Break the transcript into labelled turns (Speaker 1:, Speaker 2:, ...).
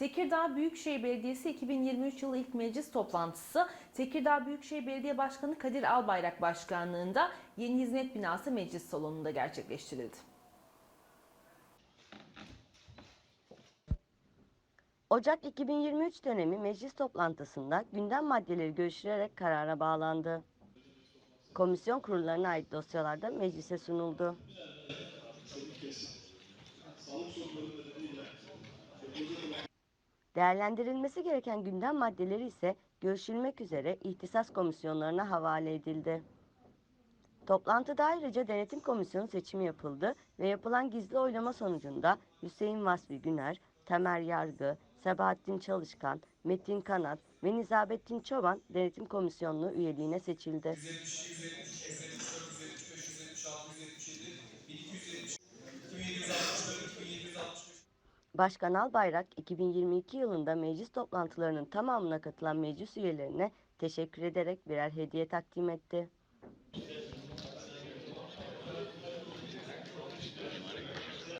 Speaker 1: Tekirdağ Büyükşehir Belediyesi 2023 yılı ilk meclis toplantısı Tekirdağ Büyükşehir Belediye Başkanı Kadir Albayrak Başkanlığında Yeni Hizmet Binası Meclis Salonu'nda gerçekleştirildi.
Speaker 2: Ocak 2023 dönemi meclis toplantısında gündem maddeleri görüşülerek karara bağlandı. Komisyon kurullarına ait dosyalarda meclise sunuldu. Değerlendirilmesi gereken gündem maddeleri ise görüşülmek üzere ihtisas komisyonlarına havale edildi. Toplantıda ayrıca denetim komisyonu seçimi yapıldı ve yapılan gizli oylama sonucunda Hüseyin Vasfi Güner, Tamer Yargı, Sebahattin Çalışkan, Metin Kanat ve Nizabettin Çoban denetim komisyonluğu üyeliğine seçildi.
Speaker 3: 172, 173,
Speaker 2: Başkan Albayrak 2022 yılında meclis toplantılarının tamamına katılan meclis üyelerine teşekkür ederek birer hediye takdim etti.